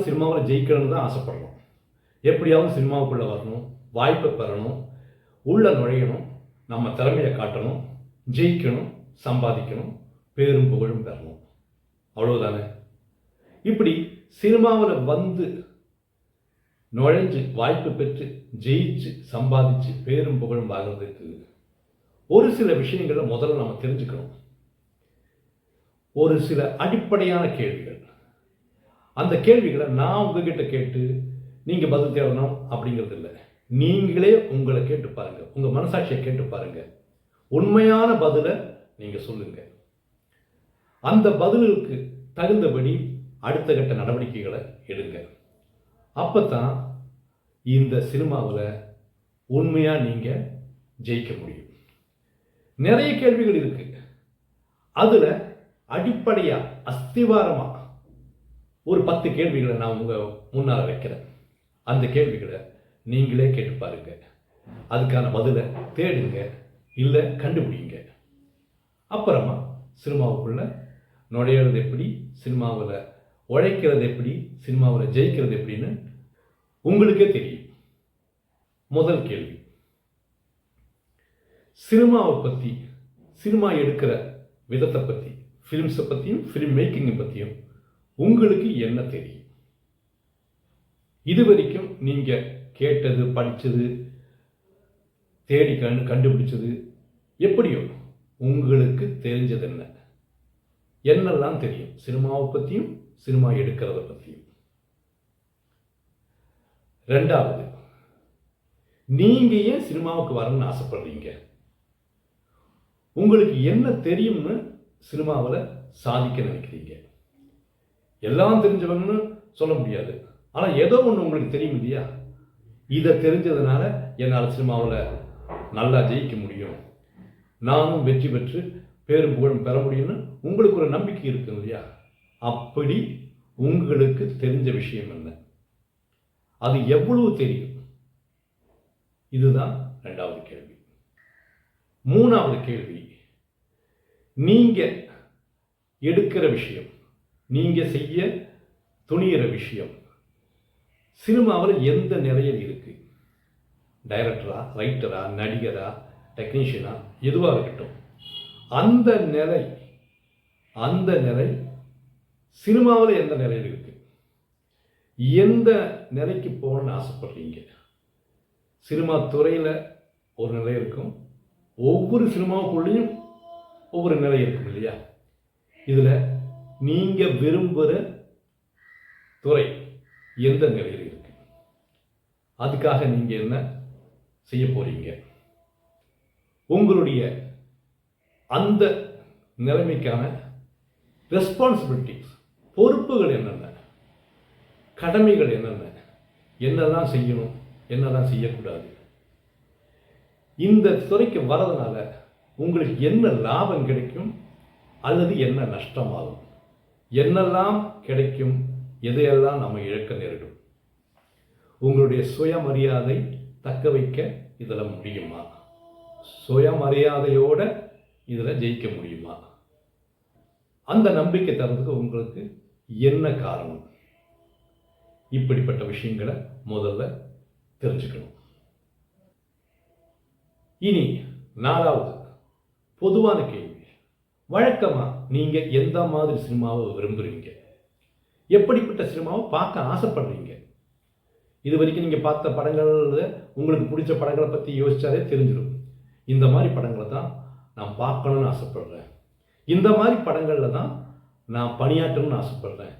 எப்படியாவது சினிமாவில் ஜெயிக்கணும்னு தான் ஆசைப்படணும் எப்படியாவது சினிமாவுக்குள்ளே வரணும் வாய்ப்பை பெறணும் உள்ளே நுழையணும் நம்ம திறமையை காட்டணும் ஜெயிக்கணும் சம்பாதிக்கணும் பேரும் புகழும் பெறணும். அவ்வளவுதானே? இப்படி சினிமாவில் வந்து நுழைஞ்சு வாய்ப்பு பெற்று ஜெயிச்சு சம்பாதிச்சு பேரும் புகழும் வாங்குறதுக்கு ஒரு சில விஷயங்களை முதல்ல நம்ம தெரிஞ்சுக்கணும். ஒரு சில அடிப்படையான கேள்விகள். அந்த கேள்விகளை நான் உங்ககிட்ட கேட்டு நீங்கள் பதில் தேடணும் அப்படிங்கிறது இல்லை. நீங்களே உங்களை கேட்டு பாருங்கள் உங்கள் மனசாட்சியை கேட்டு பாருங்கள் உண்மையான பதிலை நீங்கள் சொல்லுங்கள் அந்த பதிலுக்கு தகுந்தபடி அடுத்த கட்ட நடவடிக்கைகளை எடுங்க. அப்பதான் இந்த சினிமாவில் உண்மையாக நீங்கள் ஜெயிக்க முடியும். நிறைய கேள்விகள் இருக்குது அதில் அடிப்படையாக அஸ்திவாரமாக ஒரு பத்து கேள்விகளை நான் உங்கள் முன்னால் வைக்கிறேன். அந்த கேள்விகளை நீங்களே கேட்டு பாருங்க. அதுக்கான பதிலை தேடுங்க. இல்லை கண்டுபிடிங்க. அப்புறமா சினிமாவுக்குள்ள நுழையிறது எப்படி சினிமாவில் உழைக்கிறது எப்படி சினிமாவில் ஜெயிக்கிறது எப்படின்னு உங்களுக்கே தெரியும். முதல் கேள்வி. சினிமாவை பற்றி சினிமா எடுக்கிற விதத்தை பற்றி ஃபிலிம்ஸை பற்றியும் ஃபிலிம் மேக்கிங்கை பற்றியும் உங்களுக்கு என்ன தெரியும்? இது வரைக்கும் நீங்கள் கேட்டது படித்தது தேடி கண் கண்டுபிடிச்சது எப்படியோ உங்களுக்கு தெரிஞ்சது என்ன என்னெல்லாம் தெரியும்? சினிமாவை பற்றியும் சினிமா எடுக்கிறத பற்றியும் ரெண்டாவது நீங்க ஏன் சினிமாவுக்கு வரணும்னு ஆசைப்படுறீங்க? உங்களுக்கு என்ன தெரியும்னு சினிமாவில் சாதிக்க நினைக்கிறீங்க? எல்லாம் தெரிஞ்சவங்கன்னு சொல்ல முடியாது. ஆனால் ஏதோ ஒன்று உங்களுக்கு தெரியும் இல்லையா? இதை தெரிஞ்சதுனால என்னால் சினிமாவில் நல்லா ஜெயிக்க முடியும். நானும் வெற்றி பெற்று பேரும் புகழும் பெற முடியும்னு உங்களுக்கு ஒரு நம்பிக்கை இருக்கு இல்லையா? அப்படி உங்களுக்கு தெரிஞ்ச விஷயம் என்ன? அது எவ்வளவு தெரியும்? இதுதான் ரெண்டாவது கேள்வி. மூணாவது கேள்வி நீங்கள் எடுக்கிற விஷயம் நீங்கள் செய்ய துணியிற விஷயம். சினிமாவில் எந்த நிலையில் இருக்கு? டைரக்டரா ரைட்டரா நடிகரா டெக்னீஷியனா எதுவாக இருக்கட்டும். அந்த நிலை அந்த நிலை சினிமாவில் எந்த நிலையில் இருக்கு? எந்த நிலைக்கு போகணும்னு ஆசைப்படுறீங்க? சினிமா துறையில் ஒரு நிலை இருக்கும். ஒவ்வொரு சினிமாவுக்குள்ளேயும் ஒவ்வொரு நிலை இருக்கும் இல்லையா? இதில் நீங்கள் விரும்புகிற துறை எந்த நிலையில் இருக்கு? அதுக்காக நீங்கள் என்ன செய்ய போறீங்க? உங்களுடைய அந்த நிலைமைக்கான ரெஸ்பான்சிபிலிட்டிஸ் பொறுப்புகள் என்னென்ன? கடமைகள் என்னென்ன? என்னெல்லாம் செய்யணும்? என்னெல்லாம் செய்யக்கூடாது? இந்த துறைக்கு வரதுனால உங்களுக்கு என்ன லாபம் கிடைக்கும்? அல்லது என்ன நஷ்டமாகும்? என்னெல்லாம் கிடைக்கும் எதையெல்லாம் நம்ம இழக்க நேரிடும்? உங்களுடைய சுயமரியாதை தக்க வைக்க இதில் முடியுமா? சுயமரியாதையோட இதில் ஜெயிக்க முடியுமா? அந்த நம்பிக்கை தரதுக்கு உங்களுக்கு என்ன காரணம்? இப்படிப்பட்ட விஷயங்களை முதல்ல தெரிஞ்சுக்கணும். இனி நாலாவது பொதுவான கேள்வி. வழக்கமாக நீங்கள் எந்த மாதிரி சினிமாவை விரும்புகிறீங்க எப்படிப்பட்ட சினிமாவை பார்க்க ஆசைப்படுறீங்க? இது வரைக்கும் நீங்கள் பார்த்த படங்களில் உங்களுக்கு பிடிச்ச படங்களை பற்றி யோசிச்சாலே தெரிஞ்சிடும். இந்த மாதிரி படங்களை தான் நான் பார்க்கணும்னு ஆசைப்படுறேன். இந்த மாதிரி படங்களில் தான் நான் பணியாற்றணும்னு ஆசைப்படுறேன்.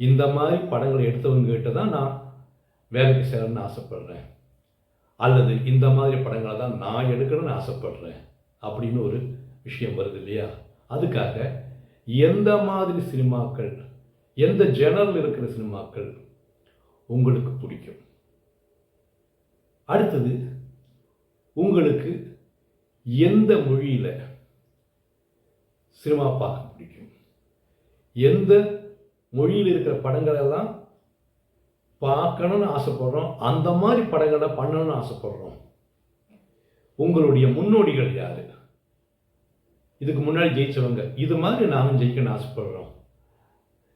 இந்த மாதிரி படங்களை எடுத்தவங்க கிட்ட தான் நான் வேலைக்கு சேரணும்னு ஆசைப்படுறேன். அல்லது இந்த மாதிரி படங்களை தான் நான் எடுக்கணும்னு ஆசைப்படுறேன். அப்படின்னு ஒரு விஷயம் வருது இல்லையா? அதுக்காக எந்த மாதிரி சினிமாக்கள் எந்த ஜெனரில் இருக்கிற சினிமாக்கள் உங்களுக்கு பிடிக்கும்? அடுத்தது உங்களுக்கு எந்த மொழியில் சினிமா பார்க்க பிடிக்கும்? எந்த மொழியில் இருக்கிற படங்களெல்லாம் பார்க்கணும்னு ஆசைப்படுறோம்? அந்த மாதிரி படங்களை பண்ணணும்னு ஆசைப்படுறோம்? உங்களுடைய முன்னோடிகள் யாரு? இதுக்கு முன்னாடி ஜெயிச்சவங்க இது மாதிரி நானும் ஜெயிக்கணும்னு ஆசைப்படுறோம்.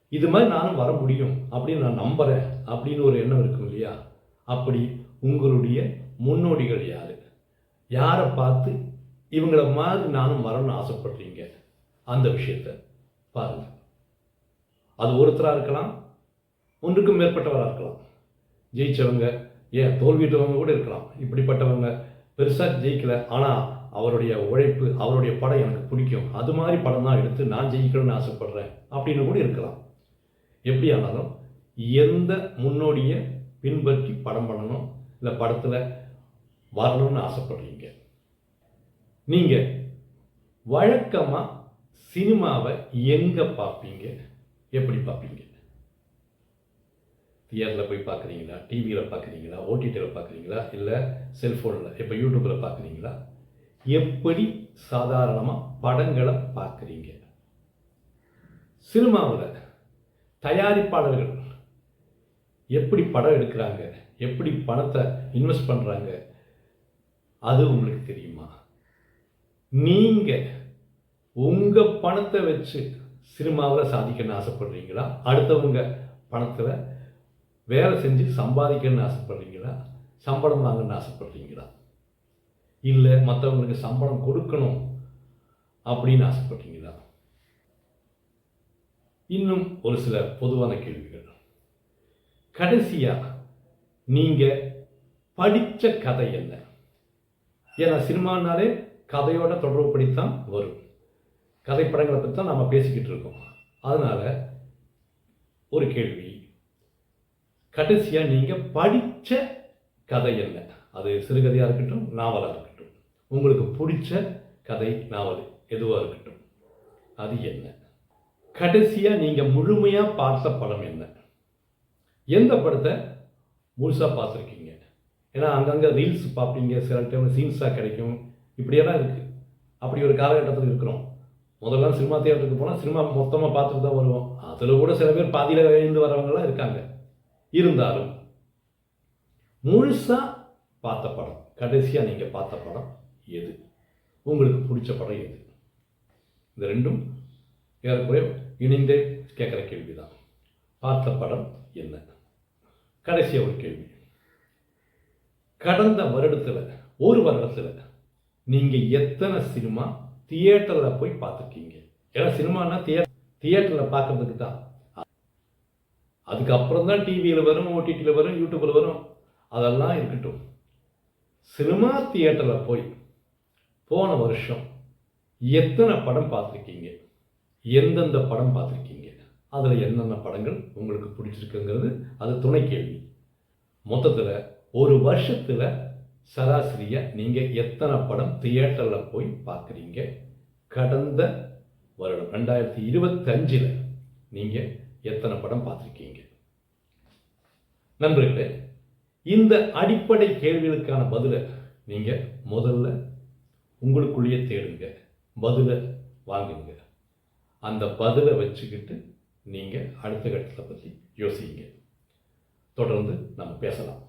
இது மாதிரி நானும் வர முடியும் அப்படின்னு நான் நம்புகிறேன் அப்படின்னு ஒரு எண்ணம் இருக்கும் இல்லையா? அப்படி உங்களுடைய முன்னோடிகள் யார்? யாரை பார்த்து இவங்கள மாதிரி நானும் வரணும்னு ஆசைப்படுறீங்க? அந்த விஷயத்தை பாருங்கள் அது ஒருத்தராக இருக்கலாம் ஒன்றுக்கும் மேற்பட்டவராக இருக்கலாம். ஜெயிச்சவங்க ஏன் தோல்வியிட்டவங்க கூட இருக்கலாம். இப்படிப்பட்டவங்க பெருசாக ஜெயிக்கலை. ஆனால் அவருடைய உழைப்பு அவருடைய படம் எனக்கு பிடிக்கும். அது மாதிரி படம் தான் எடுத்து நான் ஜெயிக்கணும்னு ஆசைப்பட்றேன். அப்படின்னு கூட இருக்கலாம். எப்படி ஆனாலும் எந்த முன்னோடியை பின்பற்றி படம் பண்ணணும் இல்லை படத்தில் வரணும்னு ஆசைப்படுறீங்க. நீங்கள் வழக்கமாக சினிமாவை எங்கே பார்ப்பீங்க? எப்படி பார்ப்பீங்க? தியேட்டரில் போய் பார்க்குறீங்களா? டிவியில் பார்க்குறீங்களா? ஓடிடியில் பார்க்குறீங்களா? இல்லை செல்ஃபோனில் இப்போ யூடியூப்பில் பார்க்குறீங்களா? எப்படி சாதாரணமாக படங்களை பார்க்குறீங்க? சினிமாவில் தயாரிப்பாளர்கள் எப்படி படம் எடுக்கிறாங்க? எப்படி பணத்தை இன்வெஸ்ட் பண்ணுறாங்க அது உங்களுக்கு தெரியுமா? நீங்கள் உங்கள் பணத்தை வச்சு சினிமாவில் சாதிக்கணும்னு ஆசைப்படுறீங்களா? அடுத்தவங்க பணத்தில் வேலை செஞ்சு சம்பாதிக்கணும்னு ஆசைப்படுறீங்களா? சம்பளம் வாங்கணும்னு ஆசைப்படுறீங்களா? இல்லை மற்றவங்களுக்கு சம்பளம் கொடுக்கணும் அப்படின்னு ஆசைப்பட்டீங்களா? இன்னும் ஒரு சில பொதுவான கேள்விகள். கடைசியாக நீங்கள் படித்த கதை என்ன? ஏன்னா சினிமானாலே கதையோட தொடர்புபடித்தான் வரும். கதைப்படங்களை பற்றி தான் நம்ம பேசிக்கிட்டு இருக்கோம். அதனால் ஒரு கேள்வி. கடைசியாக நீங்கள் படித்த கதை என்ன? அது சிறுகதையாக இருக்கட்டும் நாவலாக இருக்கட்டும். உங்களுக்கு பிடிச்ச கதை நாவல் எதுவாக இருக்கட்டும்? அது என்ன? கடைசியாக நீங்கள் முழுமையாக பார்த்த படம் என்ன? எந்த படத்தை முழுசாக பார்த்துருக்கீங்க? ஏன்னா அங்கங்கே ரீல்ஸ் பார்ப்பீங்க சில டைம் சீன்ஸாக கிடைக்கும். இப்படியெல்லாம் இருக்குது அப்படி ஒரு காலகட்டத்தில் இருக்கிறோம். முதல்ல சினிமா தேட்டருக்கு போனால் சினிமா மொத்தமாக பார்த்துட்டு தான் வருவோம். அதில் கூட சில பேர் பாதியில் எழுந்து வரவங்களாம் இருக்காங்க. இருந்தாலும் முழுசாக பார்த்த படம் கடைசியாக நீங்கள் பார்த்த படம் எது? உங்களுக்கு பிடிச்ச படம் எது? இந்த ரெண்டும் ஏறக்குறைய இணைந்தே கேட்குற கேள்வி தான் பார்த்த படம் என்ன? கடைசியாக ஒரு கேள்வி. கடந்த வருடத்தில் ஒரு வருடத்தில் நீங்கள் எத்தனை சினிமா தியேட்டரில் போய் பார்த்துருக்கீங்க? ஏன்னா சினிமானா தியே தியேட்டரில் பார்க்கறதுக்கு தான். அதுக்கப்புறம் தான் டிவியில் வரும் ஓடிடியில் வரும் யூடியூப்பில் வரும். அதெல்லாம் இருக்கட்டும். சினிமா தியேட்டரில் போய் போன வருஷம் எத்தனை படம் பார்த்துருக்கீங்க? எந்தெந்த படம் பார்த்துருக்கீங்க? அதில் என்னென்ன படங்கள் உங்களுக்கு பிடிச்சிருக்குங்கிறது அது துணை கேள்வி. மொத்தத்தில் ஒரு வருஷத்தில் சராசரியாக நீங்கள் எத்தனை படம் தியேட்டரில் போய் பார்க்குறீங்க? கடந்த வருடம் ரெண்டாயிரத்தி இருபத்தஞ்சில் நீங்கள் எத்தனை படம் பார்த்துருக்கீங்க? நண்பர்களே இந்த அடிப்படை கேள்விகளுக்கான பதிலை நீங்கள் முதல்ல உங்களுக்குள்ளேயே தேடுங்க. பதிலை வாங்குங்க. அந்த பதிலை வச்சுக்கிட்டு நீங்கள் அடுத்த கட்டத்தை பற்றி யோசிங்க. தொடர்ந்து நம்ம பேசலாம்.